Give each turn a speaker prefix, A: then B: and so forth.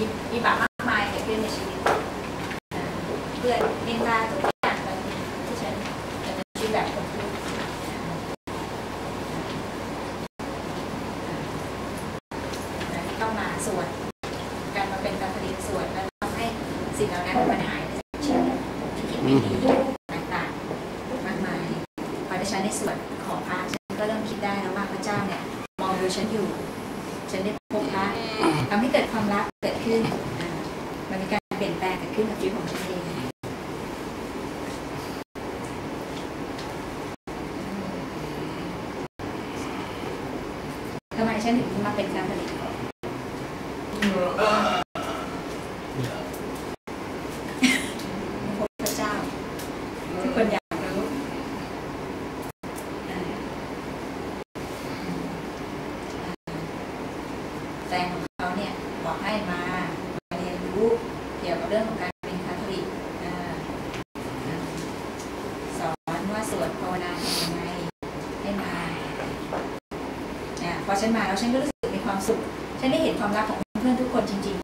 A: มีมีบามากมายเกิดขึ้นในชีวิต เพื่อนเล่นาด้ทุกอย่างแบบที่ฉันจะชีวิตแบบคนทุกข์ต้องมาสวดการมาเป็นการผลิตสวดแล้วทำให้สิ่งเหล่านั้นมันหายไปจากชีวิตที่คิดไม่ดีต่างๆมากมายพอได้ใช้ในสวดขอพระฉันก็เริ่มคิดได้แล้วว่าพระเจ้าเนี่ย มองดูฉันอยู่ ฉันได้พบพระทำให้เกิดความรักเกิด ขึ้น มันมีการเปลี่ยนแปลงเกิดขึ้นกับชีวิตของฉันเองทำไมฉันถึงมาเป็นการผลิตพบพระเจ้า ทุกคนอยากรู้อ่าแฟ ให้มาเรียนรู้เกี่ยวกับเรื่องของการเป็นคาทอลิกสอนว่าสวดภาวนาทำยังไงให้มาพอฉันมาแล้วฉันก็รู้สึกมีความสุข ฉันได้เห็นความรักของเพื่อนทุกคนจริง